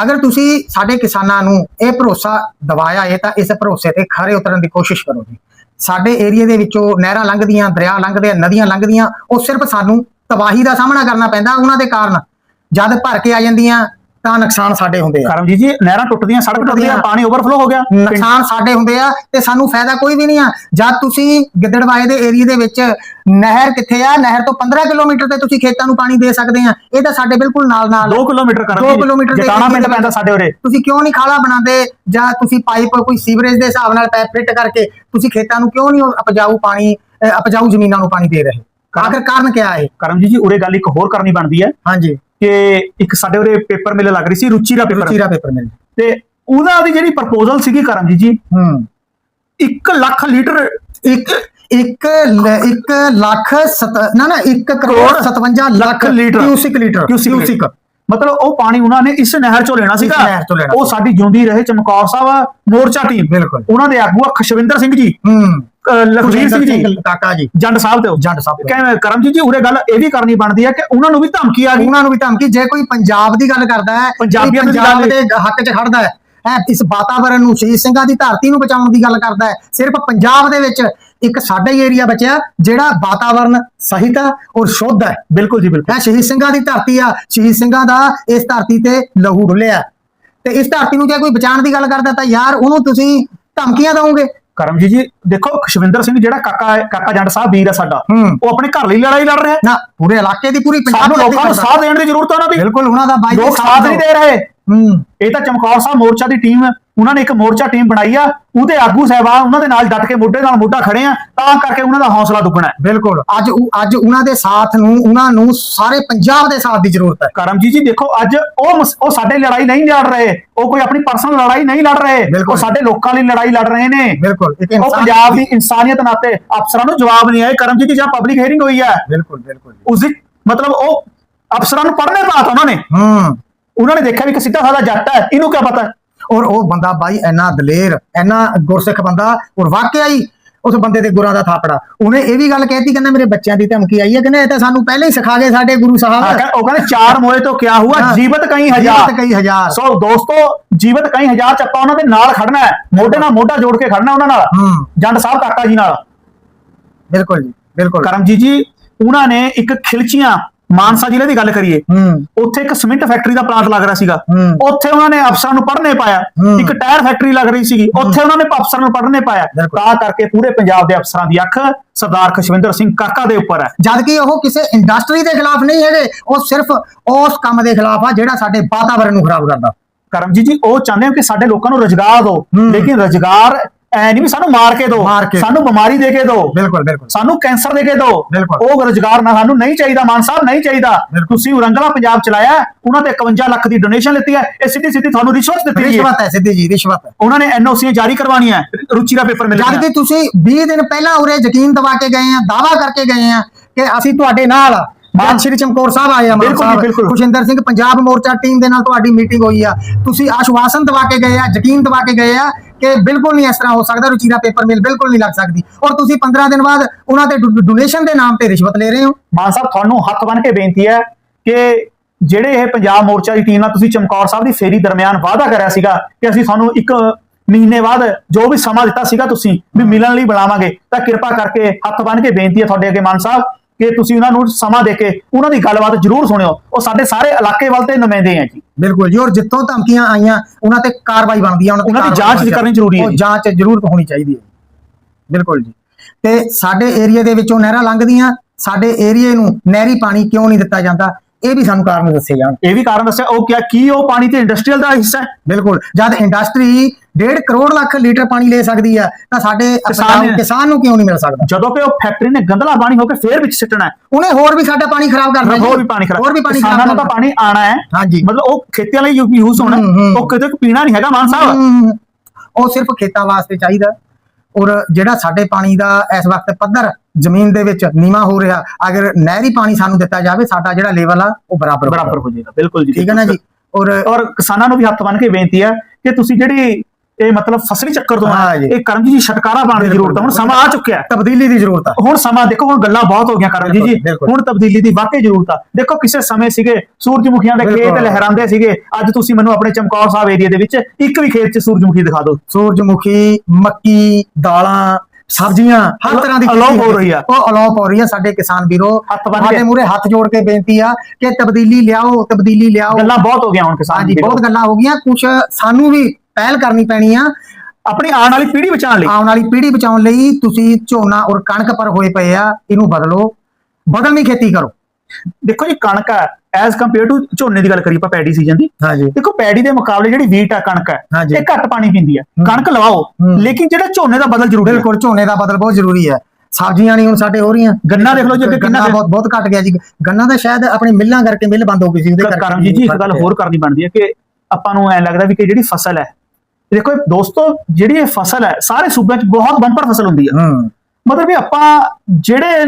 ਅਗਰ ਤੁਸੀਂ ਸਾਡੇ ਕਿਸਾਨਾਂ ਨੂੰ ਇਹ ਭਰੋਸਾ ਦਿਵਾਇਆ ਹੈ ਤਾਂ ਇਸ ਭਰੋਸੇ ਤੇ ਖਰੇ ਉਤਰਨ ਦੀ ਕੋਸ਼ਿਸ਼ ਕਰੋ ਜੀ। ਸਾਡੇ ਏਰੀਆ ਦੇ ਵਿੱਚੋਂ ਨਹਿਰਾਂ ਲੰਘਦੀਆਂ, ਦਰਿਆ ਲੰਘਦੇ, ਨਦੀਆਂ ਲੰਘਦੀਆਂ, ਉਹ ਸਿਰਫ ਸਾਨੂੰ ਤਬਾਹੀ ਦਾ ਸਾਹਮਣਾ ਕਰਨਾ ਪੈਂਦਾ ਉਹਨਾਂ ਦੇ ਕਾਰਨ। ਜਦ ਭਰ ਕੇ ਆ ਜਾਂਦੀਆਂ ਤਾਂ ਨੁਕਸਾਨ ਸਾਡੇ ਹੁੰਦੇ ਆ। ਕਰਮਜੀਤ ਜੀ ਨਹਿਰਾਂ ਟੁੱਟਦੀਆਂ ਸੜਕ ਟੁੱਟਦੀਆਂ। ਪਾਣੀ ਓਵਰਫਲੋ ਹੋ ਗਿਆ। ਨੁਕਸਾਨ ਸਾਡੇ ਹੁੰਦੇ ਆ ਤੇ ਸਾਨੂੰ ਫਾਇਦਾ ਕੋਈ ਵੀ ਨਹੀਂ ਆ। ਜਦ ਤੁਸੀਂ ਗਿੱਦੜਵਾਏ ਦੇ ਏਰੀਆ ਦੇ ਵਿੱਚ ਨਹਿਰ ਕਿੱਥੇ ਆ? ਨਹਿਰ ਤੋਂ 15 ਕਿਲੋਮੀਟਰ ਤੇ ਤੁਸੀਂ ਖੇਤਾਂ ਨੂੰ ਪਾਣੀ ਦੇ ਸਕਦੇ ਆ। ਇਹ ਤਾਂ ਸਾਡੇ ਬਿਲਕੁਲ ਨਾਲ ਨਾਲ 2 ਕਿਲੋਮੀਟਰ ਕਰਮਜੀਤ ਕਿਲੋਮੀਟਰ ਦੇ ਜਟਾਣਾ ਪਿੰਡ ਪੈਂਦਾ। ਸਾਡੇ ਉਰੇ। ਤੁਸੀਂ ਕਿਉਂ ਨਹੀਂ ਖਾਲਾ ਬਣਾਉਂਦੇ? ਜਾਂ ਤੁਸੀਂ ਪਾਈਪ ਕੋਈ ਸੀਵਰੇਜ ਦੇ ਹਿਸਾਬ ਨਾਲ ਪੈਪ ਫਿੱਟ ਕਰਕੇ ਤੁਸੀਂ ਖੇਤਾਂ ਨੂੰ ਕਿਉਂ ਨਹੀਂ ਉਪਜਾਊ ਪਾਣੀ ਉਪਜਾਊ ਜ਼ਮੀਨਾਂ ਨੂੰ ਪਾਣੀ ਦੇ ਰਹੇ? ਆਖਰ ਕਾਰਨ ਕੀ ਹੈ? ਕਰਮਜੀਤ ਜੀ ਉਰੇ ਗੱਲ ਇੱਕ ਹੋਰ ਕਰਨੀ ਬਣਦੀ ਹੈ। ਹਾਂਜੀ। ਕਿ ਇੱਕ ਸਾਡੇ ਉਰੇ ਪੇਪਰ ਮਿਲ ਲੱਗ ਰਹੀ ਸੀ ਰੁਚੀਰਾ ਪੇਪਰ। ਰੁਚੀਰਾ paper mill. ਤੇ ਉਹਦਾ ਦੀ ਜਿਹੜੀ ਪ੍ਰਪੋਜ਼ਲ ਸੀਗੀ ਕਰਮਜੀਤ ਜੀ ਹੂੰ। 1 ਲੱਖ ਲੀਟਰ ਇੱਕ ਇੱਕ ਲ- ਇੱਕ ਲੱਖ ਸਤ ਨਾ ਨਾ 1 crore crore 57 lakh litre. Cusec litre cusec cusec ਮਤਲਬ ਉਹ ਪਾਣੀ ਉਹਨਾਂ ਨੇ ਇਸ ਨਹਿਰ ਚੋਂ ਲੈਣਾ ਸੀਗਾ। ਨਹਿਰ ਚੋਂ ਲੈਣਾ ਉਹ ਸਾਡੀ ਜਿਉਂਦੀ ਰਹੇ ਚਮਕੌਰ ਸਾਹਿਬ ਮੋਰਚਾ ਟੀਮ। ਬਿਲਕੁਲ। ਉਹਨਾਂ ਦੇ ਆਗੂ ਆ ਖਸ਼ਵਿੰਦਰ ਸਿੰਘ ਜੀ। ਹੂੰ। ਲਖਵੀਰ ਸਿੰਘ ਜੀ। ਕਾਕਾ ਜੀ। ਜੰਡ ਸਾਹਿਬ ਤੇ ਜੱਟ ਸਾਹਿਬ ਕਹਿੰਦੇ ਕਰਮਜੀਤ ਜੀ ਉਰੇ ਗੱਲ ਇਹ ਵੀ ਕਰਨੀ ਬਣਦੀ ਹੈ ਕਿ ਉਹਨਾਂ ਨੂੰ ਵੀ ਧਮਕੀ ਆ ਗਈ। ਉਹਨਾਂ ਨੂੰ ਵੀ ਧਮਕੀ ਜੇ ਕੋਈ ਪੰਜਾਬ ਦੀ ਗੱਲ ਕਰਦਾ ਹੈ ਪੰਜਾਬੀਆਂ ਦੀ ਪੰਜਾਬ ਗੱਲ- ਦੇ ਹੱਕ 'ਚ ਖੜਦਾ ਹੈ ਹੈ ਇਸ ਵਾਤਾਵਰਣ ਨੂੰ ਸ਼ਹੀਦ ਸਿੰਘਾਂ ਦੀ ਧਰਤੀ ਨੂੰ ਬਚਾਉਣ ਦੀ ਗੱਲ ਕਰਦਾ ਹੈ ਸਿਰਫ ਪੰਜਾਬ ਦੇ ਵਿੱਚ ਇੱਕ ਸਾਡਾ ਹੀ ਏਰੀਆ ਬਚਿਆ ਜਿਹੜਾ ਵਾਤਾਵਰਣ ਸਹਿਤ ਹੈ ਔਰ ਸ਼ੁੱਧ ਹੈ। ਬਿਲਕੁਲ ਜੀ ਬਿਲਕੁਲ। ਹੈ ਸ਼ਹੀਦ ਸਿੰਘਾਂ ਦੀ ਧਰਤੀ ਆ ਸ਼ਹੀਦ ਸਿੰਘਾਂ ਦਾ ਇਸ ਧਰਤੀ ਤੇ ਲਹੂ ਡੁੱਲਿਆ। ਤੇ ਇਸ ਧਰਤੀ ਨੂੰ ਜੇ ਕੋਈ ਬਚਾਉਣ ਦੀ ਗੱਲ ਕਰਦਾ ਤਾਂ ਯਾਰ ਉਹਨੂੰ ਤੁਸੀਂ ਧਮਕੀਆਂ ਦਵੋਗੇ। ਕਰਮਜੀਤ ਜੀ ਦੇਖੋ ਖੁਸ਼ਵਿੰਦਰ ਸਿੰਘ ਜਿਹੜਾ ਕਾਕਾ ਹੈ ਕਾਕਾ ਜੰਡ ਸਾਹਿਬ ਵੀਰ ਹੈ ਸਾਡਾ ਹੂੰ। ਉਹ ਆਪਣੇ ਘਰ ਲਈ ਲੜਾਈ ਲੜ ਰਿਹਾ ਹੈ। ਨਾ ਪੂਰੇ ਇਲਾਕੇ ਦੀ ਪੂਰੀ ਸਾਨੂੰ ਲੋਕਾਂ ਨੂੰ। ਸਾਥ ਦੇਣ ਦੀ ਜ਼ਰੂਰਤ ਹੈ ਉਹਨਾਂ ਦੀ। ਬਿਲਕੁਲ ਉਹਨਾਂ ਦਾ ਬਾਈ ਜੀ ਲੋਕ ਸਾਥ ਨਹੀਂ ਦੇ ਰਹੇ। ਹੂੰ ਇਹ ਤਾਂ ਚਮਕੌਰ ਸਾਹਿਬ ਮੋਰਚਾ ਦੀ ਟੀਮ ਉਹਨਾਂ ਨੇ ਇੱਕ ਮੋਰਚਾ ਟੀਮ ਬਣਾਈ ਆ ਉਹਦੇ ਆਗੂ ਸਾਹਿਬਾਨ ਉਹਨਾਂ ਦੇ ਨਾਲ ਡਟ ਕੇ ਮੋਢੇ ਨਾਲ ਮੋਢਾ ਖੜੇ ਆ ਤਾਂ ਕਰਕੇ ਉਹਨਾਂ ਦਾ ਹੌਸਲਾ ਦੁੱਗਣਾ ਹੈ। ਬਿਲਕੁਲ। ਅੱਜ ਅੱਜ ਉਹਨਾਂ ਦੇ ਸਾਥ ਨੂੰ ਉਹਨਾਂ ਨੂੰ ਸਾਰੇ ਪੰਜਾਬ ਦੇ ਸਾਥ ਦੀ ਜ਼ਰੂਰਤ ਹੈ। ਕਰਮਜੀਤ ਜੀ ਦੇਖੋ ਅੱਜ ਉਹ ਉਹ ਸਾਡੇ ਲੜਾਈ ਨਹੀਂ ਲੜ ਰਹੇ। ਉਹ ਕੋਈ ਆਪਣੀ ਪਰਸਨਲ ਲੜਾਈ ਨਹੀਂ ਲੜ ਰਹੇ। ਉਹ ਸਾਡੇ ਲੋਕਾਂ ਲਈ ਲੜਾਈ ਲੜ ਰਹੇ ਨੇ। ਬਿਲਕੁਲ। ਉਹ ਪੰਜਾਬ ਦੀ ਇਨਸਾਨੀਅਤ ਨਾਤੇ ਅਫਸਰਾਂ ਨੂੰ ਜਵਾਬ ਨਹੀਂ ਆਏ। ਕਰਮਜੀਤ ਜੀ ਜਾਂ ਪਬਲਿਕ ਹੀਅਰਿੰਗ ਹੋਈ ਹੈ। ਬਿਲਕੁਲ ਬਿਲਕੁਲ। ਉਸ ਮਤਲਬ ਉਹ ਅਫਸਰਾਂ ਨੂੰ ਪੜ੍ਹਨੇ ਪਾਤਾ ਉਹਨਾਂ ਨੇ। ਹੂੰ। ਉਹਨਾਂ ਨੇ ਦੇਖਿਆ ਵੀ ਕਿ ਸਿੱਧਾ ਸਾਦਾ ਜੱਟ ਹੈ ਇਹਨੂੰ ਕੀ ਪਤਾ? ਔਰ ਉਹ ਬੰਦਾ ਬਾਈ ਇੰਨਾ ਦਲੇਰ ਇੰਨਾ ਗੁਰਸਿੱਖ ਬੰਦਾ ਔਰ ਵਾਕਿਆ ਹੀ ਉਸ ਬੰਦੇ ਦੇ ਗੁਰਾਂ ਦਾ ਥਾਪੜਾ। ਉਹਨੇ ਇਹ ਵੀ ਗੱਲ ਕਹਿਤੀ ਕਹਿੰਦਾ ਮੇਰੇ ਬੱਚਿਆਂ ਦੀ ਧਮਕੀ ਆਈ ਹੈ ਕਹਿੰਦਾ ਇਹ ਤਾਂ ਸਾਨੂੰ ਪਹਿਲਾਂ ਹੀ ਸਿਖਾ ਗਏ ਸਾਡੇ ਗੁਰੂ ਸਾਹਿਬ। ਉਹ ਕਹਿੰਦੇ ਚਾਰ ਮੋਏ ਤੋਂ ਕਿਆ ਹੁਆ। ਜੀਵਤ ਕਈ ਹਜ਼ਾਰ। ਜੀਵਤ ਕਈ ਹਜ਼ਾਰ। ਸੋ ਦੋਸਤੋ ਜੀਵਤ ਕਈ ਹਜ਼ਾਰ ਚ ਆਪਾਂ ਉਹਨਾਂ ਦੇ ਨਾਲ ਖੜਨਾ ਹੈ। ਮੋਢੇ ਨਾਲ ਮੋਢਾ ਜੋੜ ਕੇ ਖੜਨਾ ਉਹਨਾਂ ਨਾਲ। ਜੰਡ ਸਾਹਿਬ ਕਾਕਾ ਜੀ ਨਾਲ। ਬਿਲਕੁਲ ਜੀ ਬਿਲਕੁਲ। ਕਰਮਜੀਤ ਜੀ ਉਹਨਾਂ ਨੇ ਇੱਕ ਖਿਲਚੀਆਂ ਮਾਨਸਾ ਜ਼ਿਲ੍ਹੇ ਦੀ ਗੱਲ ਕਰੀਏ ਉੱਥੇ ਇੱਕ ਸੀਮਿੰਟ ਫੈਕਟਰੀ ਦਾ ਪਲਾਂਟ ਲੱਗ ਰਿਹਾ ਸੀਗਾ। ਉੱਥੇ ਉਹਨਾਂ ਨੇ ਅਫਸਰਾਂ ਨੂੰ ਪੜ੍ਹਨੇ ਪਾਇਆ। ਇੱਕ ਟਾਇਰ ਫੈਕਟਰੀ ਲੱਗ ਰਹੀ ਸੀਗੀ। ਉੱਥੇ ਉਹਨਾਂ ਨੇ ਅਫਸਰਾਂ ਨੂੰ ਪੜ੍ਹਨੇ ਪਾਇਆ। ਤਾਂ ਕਰਕੇ ਪੂਰੇ ਪੰਜਾਬ ਦੇ ਅਫਸਰਾਂ ਦੀ ਅੱਖ ਸਰਦਾਰ ਖੁਸ਼ਵਿੰਦਰ ਸਿੰਘ ਕਾਕਾ ਦੇ ਉੱਪਰ ਹੈ। ਜਦ ਕਿ ਉਹ ਕਿਸੇ ਇੰਡਸਟਰੀ ਦੇ ਖਿਲਾਫ ਨਹੀਂ ਹੈਗੇ ਉਹ ਸਿਰਫ ਉਸ ਕੰਮ ਦੇ ਖਿਲਾਫ ਆ ਜਿਹੜਾ ਸਾਡੇ ਵਾਤਾਵਰਣ ਨੂੰ ਖਰਾਬ ਕਰਦਾ। ਕਰਮਜੀਤ ਜੀ ਉਹ ਚਾਹੁੰਦੇ ਹੋ ਕਿ ਸਾਡੇ ਲੋਕਾਂ ਨੂੰ ਰੋਜ਼ਗਾਰ ਦਿਓ। ਲੇਕਿਨ ਰੋਜ਼ਗਾਰ ਐ ਨਹੀਂ ਵੀ ਸਾਨੂੰ ਮਾਰ ਕੇ ਦਿਓ ਮਾਰ ਕੇ। ਸਾਨੂੰ ਬਿਮਾਰੀ ਦੇ ਕੇ ਦਿਓ ਬਿਲਕੁਲ ਬਿਲਕੁਲ ਸਾਨੂੰ ਕੈਂਸਰ ਦੇ ਕੇ ਦਿਓ ਬਿਲਕੁਲ। ਉਹ ਰੋਜ਼ਗਾਰ ਨਾ ਸਾਨੂੰ ਨਹੀਂ ਚਾਹੀਦਾ ਮਾਨ ਸਾਹਿਬ ਨਹੀਂ ਚਾਹੀਦਾ ਬਿਲਕੁਲ। ਤੁਸੀਂ ਉਰੰਗਲਾ ਪੰਜਾਬ ਚਲਾਇਆ ਹੈ, ਉਹਨਾਂ ਤੇ 51 ਲੱਖ ਦੀ ਡੋਨੇਸ਼ਨ ਲਿੱਤੀ ਹੈ ਇਹ ਸਿੱਧੀ ਸਿੱਧੀ ਤੁਹਾਨੂੰ ਰਿਸ਼ਵਤ ਦਿੱਤੀ ਗਈ ਹੈ ਰਿਸ਼ਵਤ ਹੈ ਸਿੱਧੀ ਜੀ ਰਿਸ਼ਵਤ ਹੈ ਉਹਨਾਂ ਨੇ ਐਨਓਸੀਆਂ ਜਾਰੀ ਕਰਵਾਉਣੀਆਂ ਰੁਚੀ ਦਾ ਪੇਪਰ ਮਿਲ ਜਦ ਕਿ ਤੁਸੀਂ 20 ਦਿਨ ਪਹਿਲਾਂ ਉਰੇ ਯਕੀਨ ਦਵਾ ਕੇ ਗਏ ਆ ਦਾਵਾ ਕਰਕੇ ਗਏ ਆ ਕਿ ਅਸੀਂ ਤੁਹਾਡੇ ਨਾਲ ਆ ਮਾਨ ਸ਼੍ਰੀ ਚਮਕੌਰ ਸਾਹਿਬ ਆਏ ਆ ਮਾਨ ਬਿਲਕੁਲ ਜੀ, ਸਾਹਿਬ ਬਿਲਕੁਲ। ਖੁਸ਼ਿੰਦਰ ਸਿੰਘ ਪੰਜਾਬ ਮੋਰਚਾ ਟੀਮ ਦੇ ਨਾਲ ਤੁਹਾਡੀ ਮੀਟਿੰਗ ਹੋਈ ਆ ਤੁਸੀਂ ਆਸ਼ਵਾਸਨ ਦਵਾ ਕੇ ਗਏ ਆ ਯਕੀਨ ਦਵਾ ਕੇ ਗਏ ਆ ਕਿ ਬਿਲਕੁਲ ਨਹੀਂ ਇਸ ਤਰ੍ਹਾਂ ਹੋ ਸਕਦਾ, ਰੁਚੀ ਪੇਪਰ ਮਿਲ ਬਿਲਕੁਲ ਨਹੀਂ ਲੱਗ ਸਕਦੀ। ਔਰ ਤੁਸੀਂ 15 ਦਿਨ ਬਾਅਦ ਉਹਨਾਂ ਦੇ ਡੋਨੇਸ਼ਨ ਦੇ ਨਾਮ ਤੇ ਰਿਸ਼ਵਤ ਲੈ ਰਹੇ ਹੋ। ਮਾਨ ਸਾਹਿਬ, ਤੁਹਾਨੂੰ ਹੱਥ ਬੰਨ ਕੇ ਬੇਨਤੀ ਹੈ ਕਿ ਜਿਹੜੇ ਇਹ ਪੰਜਾਬ ਮੋਰਚਾ ਦੀ ਟੀਮ ਨਾਲ ਤੁਸੀਂ ਚਮਕੌਰ ਸਾਹਿਬ ਦੀ ਫੇਰੀ ਦਰਮਿਆਨ ਵਾਅਦਾ ਕਰਿਆ ਸੀਗਾ ਕਿ ਅਸੀਂ ਤੁਹਾਨੂੰ ਇੱਕ ਮਹੀਨੇ ਬਾਅਦ ਜੋ ਵੀ ਸਮਾਂ ਦਿੱਤਾ ਸੀਗਾ ਤੁਸੀਂ ਵੀ ਮਿਲਣ ਲਈ ਬੁਲਾਵਾਂਗੇ, ਤਾਂ ਕਿਰਪਾ ਕਰਕੇ ਹੱਥ ਬੰਨ ਕੇ ਬੇਨਤੀ ਹੈ ਤੁਹਾਡੇ ਅੱਗੇ ਮਾਨ ਸਾਹਿਬ। ਕਿ ਤੁਸੀਂ ਉਹਨਾਂ ਨੂੰ ਸਮਾਂ ਦੇ ਕੇ ਉਹਨਾਂ ਦੀ ਗੱਲਬਾਤ ਜ਼ਰੂਰ ਸੁਣਿਓ। ਉਹ ਸਾਡੇ ਸਾਰੇ ਇਲਾਕੇ ਵੱਲ ਤੇ ਨੁਮਾਇੰਦੇ ਆ ਜੀ। ਬਿਲਕੁਲ ਜੀ ਔਰ ਜਿੱਥੋਂ ਧਮਕੀਆਂ ਆਈਆਂ ਉਹਨਾਂ ਤੇ ਕਾਰਵਾਈ ਬਣਦੀ ਆ ਉਹਨਾਂ ਦੀ ਜਾਂਚ ਕਰਨੀ ਜ਼ਰੂਰੀ ਹੈ ਉਹ। ਜਾਂਚ ਜ਼ਰੂਰ ਹੋਣੀ ਚਾਹੀਦੀ ਹੈ। ਬਿਲਕੁਲ ਜੀ। ਤੇ ਸਾਡੇ ਏਰੀਆ ਦੇ ਵਿੱਚੋਂ ਨਹਿਰਾਂ ਲੰਘਦੀਆਂ ਸਾਡੇ ਏਰੀਏ ਨੂੰ ਨਹਿਰੀ ਪਾਣੀ ਕਿਉਂ ਨਹੀਂ ਦਿੱਤਾ ਜਾਂਦਾ? ਇਹ ਵੀ ਸਾਨੂੰ ਕਾਰਨ ਦੱਸੇ ਜਾਣ। ਇਹ ਵੀ ਕਾਰਨ ਦੱਸਿਆ। ਉਹ ਕਿਹਾ ਕੀ ਉਹ ਪਾਣੀ ਤੇ ਇੰਡਸਟਰੀਅਲ ਦਾ ਹਿੱਸਾ ਹੈ? ਬਿਲਕੁਲ। ਜਦ ਇੰਡਸਟਰੀ 1.5 ਕਰੋੜ ਲੱਖ ਲੀਟਰ ਪਾਣੀ ਲੈ ਸਕਦੀ ਆ ਤਾਂ ਸਾਡੇ ਕਿਸਾਨ ਕਿਸਾਨ ਨੂੰ ਕਿਉਂ ਨਹੀਂ ਮਿਲ ਸਕਦਾ? ਜਦੋਂ ਕਿ ਉਹ ਫੈਕਟਰੀ ਨੇ ਗੰਦਲਾ ਪਾਣੀ ਹੋ ਕੇ ਫੇਰ ਵਿੱਚ ਸਿੱਟਣਾ ਹੈ। ਉਹਨੇ ਹੋਰ ਵੀ ਸਾਡਾ ਪਾਣੀ ਖਰਾਬ ਕਰਨਾ ਜੀ। ਹੋਰ ਵੀ ਪਾਣੀ ਖਰਾਬ ਹੋਰ ਵੀ ਪਾਣੀ ਤਾਂ ਕਰਨਾ। ਪਾਣੀ ਆਣਾ ਹੈ। ਹਾਂਜੀ। ਮਤਲਬ ਉਹ ਖੇਤੀਆਂ ਲਈ ਯੂਜ਼ ਹੋਣਾ। ਹੂੰ, ਹੂੰ। ਉਹ ਕਿਤੇ ਪੀਣਾ ਨਹੀਂ ਹੈਗਾ ਮਾਨ ਸਾਹਿਬ। ਉਹ ਸਿਰਫ ਖੇਤਾਂ ਵਾਸਤੇ ਚਾਹੀਦਾ। ਔਰ ਜਿਹੜਾ ਸਾਡੇ ਪਾਣੀ ਦਾ ਇਸ ਵਕਤ ਪੱਧਰ ਜ਼ਮੀਨ ਦੇ ਵਿੱਚ ਨੀਵਾ ਹੋ ਰਿਹਾ ਅਗਰ ਨਹਿਰੀ ਪਾਣੀ ਸਾਨੂੰ ਦਿੱਤਾ ਜਾਵੇ ਸਾਡਾ ਜਿਹੜਾ ਲੈਵਲ ਆ ਉਹ ਬਰਾਬਰ ਬਰਾਬਰ ਹੋ ਜਾਏਗਾ। ਬਿਲਕੁਲ ਜੀ ਠੀਕ ਹੈ ਨਾ ਜੀ? ਔਰ ਔਰ ਕਿਸਾਨਾਂ ਨੂੰ ਵੀ ਹੱਥ ਬੰਨ ਕੇ ਬੇਨਤੀ ਹੈ ਕਿ ਤੁਸੀਂ ਜਿਹੜੀ ਇਹ ਮਤਲਬ ਫਸਲੀ ਚੱਕਰ ਤੋਂ ਹਾਂ ਜੀ। ਇਹ ਕਰਮਜੀਤ ਜੀ ਛਟਕਾਰਾ ਪਾਉਣ ਦੀ ਜ਼ਰੂਰਤ ਹੈ ਹੁਣ ਸਮਾਂ ਆ ਚੁੱਕਿਆ ਹੈ। ਤਬਦੀਲੀ ਦੀ ਜ਼ਰੂਰਤ ਆ। ਹੁਣ ਸਮਾਂ ਦੇਖੋ ਹੁਣ ਗੱਲਾਂ ਬਹੁਤ ਹੋ ਗਈਆਂ ਕਰਮਜੀਤ ਜੀ। ਬਿਲਕੁਲ। ਹੁਣ ਤਬਦੀਲੀ ਦੀ ਵਾਕਈ ਜ਼ਰੂਰਤ ਆ। ਦੇਖੋ ਕਿਸੇ ਸਮੇਂ ਸੀਗੇ ਸੂਰਜਮੁਖੀਆਂ ਦੇ ਖੇਤ। ਲਹਿਰਾਉਂਦੇ ਸੀਗੇ। ਅੱਜ ਤੁਸੀਂ ਮੈਨੂੰ ਆਪਣੇ ਚਮਕੌਰ ਸਾਹਿਬ ਏਰੀਆ ਦੇ ਵਿੱਚ ਇੱਕ ਵੀ ਖੇਤ 'ਚ ਸੂਰਜਮੁਖੀ ਦਿਖਾ ਦਿਓ। ਸੂਰਜਮੁਖੀ ਮੱਕੀ ਦਾਲਾਂ ਸਬਜ਼ੀਆਂ ਹਰ ਅਲੋ- ਤਰ੍ਹਾਂ ਦੀ ਅਲੋਪ ਹੋ ਰਹੀ ਆ। ਉਹ ਅਲੋਪ ਹੋ ਰਹੀ ਆ ਸਾਡੇ ਕਿਸਾਨ ਵੀਰੋ। ਹੱਥ ਬੰਨ੍ਹ ਸਾਡੇ ਕੇ। ਮੂਰੇ ਹੱਥ ਜੋੜ ਕੇ ਬੇਨਤੀ ਆ ਕਿ ਤਬਦੀਲੀ ਲਿਆਓ ਤਬਦੀਲੀ ਲਿਆਓ। ਗੱਲਾਂ ਬਹੁਤ ਹੋ ਗਈਆਂ ਹੁਣ ਕਿਸਾਨ ਹਾਂਜੀ ਵੀਰੋ। ਬਹੁਤ ਗੱਲਾਂ ਹੋ ਗਈਆਂ। ਕੁਝ ਸਾਨੂੰ ਵੀ ਪਹਿਲ ਕਰਨੀ ਪੈਣੀ ਆ ਆਪਣੀ ਆਉਣ ਵਾਲੀ ਪੀੜ੍ਹੀ ਬਚਾਉਣ ਲਈ। ਆਉਣ ਵਾਲੀ ਪੀੜ੍ਹੀ ਬਚਾਉਣ ਲਈ ਤੁਸੀਂ ਝੋਨਾ ਔਰ ਕਣਕ ਪਰ ਹੋਏ ਪਏ ਆ ਇਹਨੂੰ ਬਦਲੋ। ਬਦਲਵੀਂ ਖੇਤੀ ਕਰੋ। ਦੇਖੋ ਜੀ ਕਣਕ ਹੈ ਐਜ਼ ਕੰਪੇਅਰ ਟੂ ਝੋਨੇ ਦੀ ਗੱਲ ਕਰੀ ਆਪਾਂ ਪੈਡੀ ਸੀਜ਼ਨ ਦੀ। ਹਾਂਜੀ। ਦੇਖੋ ਪੈਡੀ ਦੇ ਮੁਕਾਬਲੇ ਜਿਹੜੀ ਵੀਟ ਆ ਕਣਕ ਹੈ। ਇਹ ਘੱਟ ਪਾਣੀ ਪੀਂਦੀ ਹੈ। ਕਣਕ ਲਵਾਓ। ਲੇਕਿਨ ਜਿਹੜਾ ਝੋਨੇ ਦਾ ਬਦਲ ਜ਼ਰੂਰੀ ਹੈ। ਬਿਲਕੁਲ ਝੋਨੇ ਦਾ ਬਦਲ ਬਹੁਤ ਜ਼ਰੂਰੀ ਹੈ। ਸਬਜ਼ੀਆਂ ਨਹੀਂ ਹੁਣ ਸਾਡੇ ਹੋ ਰਹੀਆਂ। ਗੰਨਾ ਦੇਖ ਲਓ ਜੀ ਅੱਗੇ ਕਿੰਨਾ ਬਹੁਤ ਬਹੁਤ ਘਟ ਗਿਆ ਜੀ। ਗੰਨਾ ਤਾਂ ਸ਼ਾਇਦ ਆਪਣੀ ਮਿੱਲਾਂ ਕਰਕੇ ਮਿੱਲ ਬੰਦ ਹੋ ਗਈ ਸੀ ਉਹਦੇ ਕਰਕੇ ਕਰਮਜੀਤ ਜੀ ਇੱਕ ਗੱਲ ਹੋਰ ਕਰਨੀ ਬਣਦੀ ਹੈ ਕਿ ਆਪਾਂ ਨੂੰ ਐ ਲੱਗਦਾ ਵੀ ਕਿ ਜਿਹੜੀ ਫਸਲ ਹੈ ਦੇਖੋ ਇਹ ਦੋਸਤੋ ਜਿਹੜੀ ਇਹ ਫਸਲ ਹੈ ਸਾਰੇ ਸੂਬਿਆਂ 'ਚ ਬਹੁਤ ਬੰਪਰ ਫਸਲ ਹੁੰਦੀ ਹੈ। ਮਤਲਬ ਵੀ ਆਪਾਂ ਜਿਹੜੇ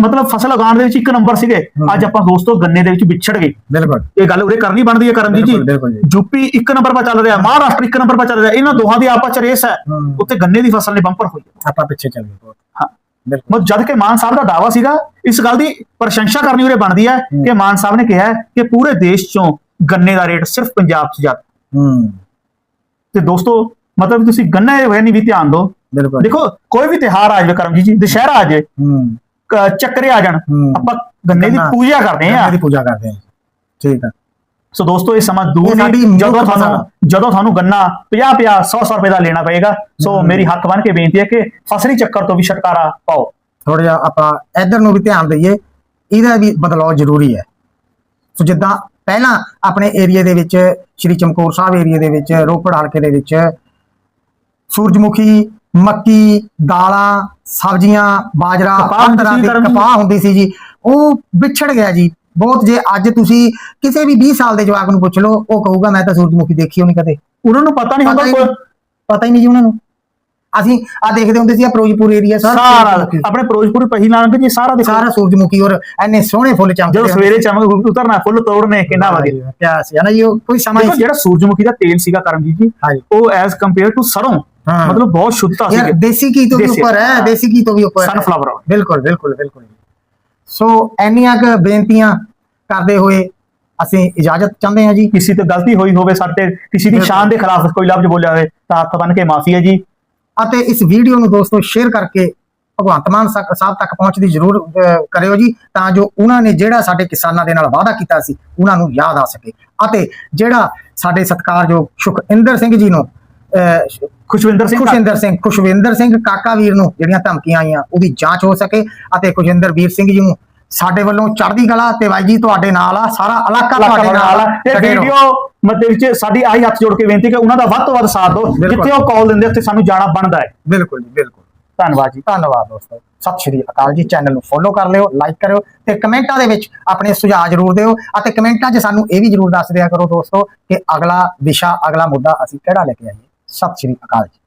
ਮਤਲਬ ਫਸਲ ਉਗਾਉਣ ਦੇ ਵਿੱਚ ਇੱਕ ਨੰਬਰ ਸੀਗੇ। ਅੱਜ ਆਪਾਂ ਦੋਸਤੋ ਗੰਨੇ ਦੇ ਵਿੱਚ ਵਿਛੜ ਗਏ। ਬਿਲਕੁਲ। ਇਹ ਗੱਲ ਉਰੇ ਕਰਨੀ ਬਣਦੀ ਹੈ ਕਰਮਜੀਤ ਜੀ। ਯੂਪੀ ਇੱਕ ਨੰਬਰ 'ਤੇ ਚੱਲ ਰਿਹਾ ਮਹਾਰਾਸ਼ਟਰ ਇੱਕ ਨੰਬਰ 'ਤੇ ਚੱਲ ਰਿਹਾ ਇਹਨਾਂ ਦੋਹਾਂ ਦੀ ਆਪਸ 'ਚ ਰੇਸ ਹੈ। ਉੱਥੇ ਗੰਨੇ ਦੀ ਫਸਲ ਨੇ ਬੰਪਰ ਹੋਈ। ਆਪਾਂ ਪਿੱਛੇ ਚੱਲ ਗਏ ਹਾਂ। ਬਿਲਕੁਲ। ਮਤ ਜਦ ਕਿ ਮਾਨ ਸਾਹਿਬ ਦਾ ਦਾਵਾ ਸੀਗਾ ਇਸ ਗੱਲ ਦੀ ਪ੍ਰਸ਼ੰਸਾ ਕਰਨੀ ਉਰੇ ਬਣਦੀ ਹੈ ਕਿ ਮਾਨ ਸਾਹਿਬ ਨੇ ਕਿਹਾ ਕਿ ਪੂਰੇ ਦੇਸ਼ 'ਚੋਂ ਗੰਨੇ ਦਾ ਰੇਟ ਸਿਰਫ ਪੰਜਾਬ 'ਚ ਜ਼ਿਆਦਾ। ਹੂੰ। ਤੇ ਦੋਸਤੋ ਮਤਲਬ ਤੁਸੀਂ ਗੰਨੇ ਹੋਏ ਨਹੀਂ ਵੀ ਧਿਆਨ ਦਿਓ। ਬਿਲਕੁਲ। ਦੇਖੋ ਕੋਈ ਵੀ ਤਿਹਾਰ ਆ ਜਾਵੇ ਕਰਮਜੀਤ ਜੀ ਦੁਸ਼ਹਿਰਾ ਆ ਜਾਵੇ ਹੂੰ। ਚੱਕਰੇ ਆ ਜਾਣ। ਆਪਾਂ ਗੰਨੇ ਦੀ ਪੂਜਾ ਕਰਦੇ ਆ ਗੰਨੇ ਦੀ ਪੂਜਾ ਕਰਦੇ ਹਾਂ। ਠੀਕ ਆ। ਸੋ ਦੋਸਤੋ ਇਹ ਸਮਾਂ ਇਹ ਦੂਰ ਨਹੀਂ ਜਦੋਂ ਤੁਹਾਨੂੰ ਆ। ਜਦੋਂ ਤੁਹਾਨੂੰ ਗੰਨਾ 50 50 100 100 ਰੁਪਏ ਦਾ ਲੈਣਾ ਪਏਗਾ ਸੋ। ਮੇਰੀ ਹੱਕ ਬਣ ਕੇ ਬੇਨਤੀ ਹੈ ਕਿ ਫਸਲੀ ਚੱਕਰ ਤੋਂ ਵੀ ਛੁਟਕਾਰਾ ਪਾਓ। ਥੋੜਾ ਜਿਹਾ ਆਪਾਂ ਇਧਰ ਨੂੰ ਵੀ ਧਿਆਨ ਦਈਏ ਇਹਦਾ ਵੀ ਬਦਲਾਅ ਜ਼ਰੂਰੀ ਹੈ। ਸੋ ਜਿੱਦਾਂ ਪਹਿਲਾਂ ਆਪਣੇ ਏਰੀਆ ਦੇ ਵਿੱਚ ਸ਼੍ਰੀ ਚਮਕੌਰ ਸਾਹਿਬ ਏਰੀਆ ਦੇ ਵਿੱਚ ਰੋਪੜ ਹਲਕੇ ਦੇ ਵਿੱਚ ਸੂਰਜਮੁਖੀ ਮੱਕੀ ਦਾਲਾਂ ਸਬਜ਼ੀਆਂ ਬਾਜਰਾ ਹਰ ਤਰ੍ਹਾਂ ਦੀ। ਕਪਾਹ ਹੁੰਦੀ ਸੀ ਜੀ। ਉਹ ਵਿਛੜ ਗਿਆ ਜੀ। ਬਹੁਤ ਜੇ ਅੱਜ ਤੁਸੀਂ ਕਿਸੇ ਵੀ 20 ਸਾਲ ਦੇ ਜਵਾਕ ਨੂੰ ਪੁੱਛ ਲਓ ਉਹ ਕਹੂਗਾ ਮੈਂ ਤਾਂ ਸੂਰਜਮੁਖੀ ਦੇਖੀ ਹੋਣੀ ਕਦੇ। ਉਹਨਾਂ ਨੂੰ ਪਤਾ ਨਹੀਂ ਹੁੰਦਾ ਪਤਾ ਹੀ ਨਹੀਂ ਜੀ ਉਹਨਾਂ ਨੂੰ। ਅਸੀਂ ਆ ਦੇਖਦੇ ਹੁੰਦੇ ਸੀ ਆ ਫਿਰੋਜ਼ਪੁਰ ਏਰੀਆ ਸਾਰਾ। ਆਪਣੇ ਫਿਰੋਜ਼ਪੁਰ ਪਹਿਲਾਂ ਲੰਘ ਜੀ ਸਾਰਾ ਦੇਖੋ। ਸਾਰਾ ਸੂਰਜਮੁਖੀ ਔਰ ਐਨੇ ਸੋਹਣੇ ਫੁੱਲ ਚਮਕਦੇ ਜਦੋਂ ਸਵੇਰੇ ਚਮਕ ਉਤਰਨਾ ਫੁੱਲ ਤੋੜਨੇ ਕਿੰਨਾ ਵਧੀਆ। ਕਿਆ ਸੀ ਨਾ ਜੀ ਕੋਈ ਸਮਾਂ ਹੀ ਜਿਹੜਾ ਸੂਰਜਮੁਖੀ ਦਾ ਤੇਲ ਸੀਗਾ ਕਰਮਜੀਤ ਜੀ ਉਹ ਐਜ਼ ਕੰਪੇਅਰ ਟੂ ਸਰੋਂ ਹਾਂ। ਮਤਲਬ ਬਹੁਤ ਸ਼ੁੱਧਤਾ ਯਾਰ ਸੀ ਦੇਸੀ ਘੀ ਤੋਂ ਵੀ ਦੇਸੀ, ਉੱਪਰ ਹੈ ਹਾਂ। ਦੇਸੀ ਘੀ ਤੋਂ ਵੀ ਉੱਪਰ ਹੈ। Sunflower oil। ਬਿਲਕੁਲ ਬਿਲਕੁਲ ਬਿਲਕੁਲ। ਸੋ ਐਨੀਆਂ ਕੁ ਬੇਨਤੀਆਂ ਕਰਦੇ ਹੋਏ ਅਸੀਂ ਇਜਾਜ਼ਤ ਚਾਹੁੰਦੇ ਹਾਂ ਜੀ। ਕਿਸੇ ਤੋਂ ਗਲਤੀ ਹੋਈ ਹੋਵੇ ਸਾਡੇ ਕਿਸੇ ਦੀ। ਸ਼ਾਨ ਦੇ ਖਿਲਾਫ ਕੋਈ ਲਫ਼ਜ਼ ਬੋਲਿਆ ਹੋਵੇ ਤਾਂ ਹੱਥ ਬੰਨ ਕੇ ਮਾਫੀ ਹੈ ਜੀ। ਅਤੇ ਇਸ ਵੀਡੀਓ ਨੂੰ ਦੋਸਤੋ ਸ਼ੇਅਰ ਕਰਕੇ ਭਗਵੰਤ ਮਾਨ ਸਾਹਿਬ ਤੱਕ ਪਹੁੰਚਦੀ ਜ਼ਰੂਰ ਅਹ, ਕਰਿਓ ਜੀ ਤਾਂ ਜੋ ਉਹਨਾਂ ਨੇ ਜਿਹੜਾ ਸਾਡੇ ਕਿਸਾਨਾਂ ਦੇ ਨਾਲ ਵਾਅਦਾ ਕੀਤਾ ਸੀ ਉਹਨਾਂ ਨੂੰ ਯਾਦ ਆ ਸਕੇ। ਅਤੇ ਜਿਹੜਾ ਸਾਡੇ ਸਤਿਕਾਰਯੋਗ ਸੁਖਿੰਦਰ ਸਿੰਘ ਜੀ ਨੂੰ ਖੁਸ਼ਵਿੰਦਰ ਸਿੰਘ ਖੁਸ਼ਿੰਦਰ ਸਿੰਘ ਖੁਸ਼ਵਿੰਦਰ ਸਿੰਘ ਕਾਕਾ ਵੀਰ ਨੂੰ ਜਿਹੜੀਆਂ ਧਮਕੀਆਂ ਆਈਆਂ ਉਹਦੀ ਜਾਂਚ ਹੋ ਸਕੇ। ਅਤੇ ਖੁਸ਼ਿੰਦਰ ਵੀਰ ਸਿੰਘ ਜੀ ਨੂੰ ਸਾਡੇ ਵੱਲੋਂ ਚੜ੍ਹਦੀ ਕਲਾ ਤੇ ਬਾਈ ਜੀ ਤੁਹਾਡੇ ਨਾਲ ਆ ਸਾਰਾ ਇਲਾਕਾ ਤੁਹਾਡੇ ਨਾਲ ਆ। ਤੇ। ਵੀਡੀਓ ਮੱਦੇ ਵਿੱਚ ਸਾਡੀ ਆਹੀ ਹੱਥ ਜੋੜ ਕੇ ਬੇਨਤੀ ਕਿ ਉਹਨਾਂ ਦਾ ਵੱਧ ਤੋਂ ਵੱਧ ਸਾਥ ਦਿਓ। ਜਿੱਥੇ ਉਹ ਕਾਲ ਦਿੰਦੇ ਉੱਥੇ ਸਾਨੂੰ ਜਾਣਾ ਬਣਦਾ ਹੈ। ਬਿਲਕੁਲ ਜੀ ਬਿਲਕੁਲ। ਧੰਨਵਾਦ ਜੀ। ਧੰਨਵਾਦ ਦੋਸਤੋ। ਸਤਿ ਸ਼੍ਰੀ ਅਕਾਲ ਜੀ। ਚੈਨਲ ਨੂੰ ਫੋਲੋ ਕਰ ਲਿਓ ਲਾਈਕ ਕਰਿਓ ਤੇ ਕਮੈਂਟਾਂ ਦੇ ਵਿੱਚ ਆਪਣੇ ਸੁਝਾਅ ਜ਼ਰੂਰ ਦਿਓ ਅਤੇ ਕਮੈਂਟਾਂ 'ਚ ਸਾਨੂੰ ਇਹ ਵੀ ਜ਼ਰੂਰ ਦੱਸ ਦਿਆ ਕਰੋ ਦੋਸਤੋ ਕਿ ਅਗਲਾ ਵਿਸ਼ਾ ਅਗਲਾ ਮੁੱਦਾ ਅਸੀਂ ਕਿਹੜਾ ਲੈ ਕੇ ਆਈਏ। ਸਤਿ ਸ਼੍ਰੀ ਅਕਾਲ ਜੀ।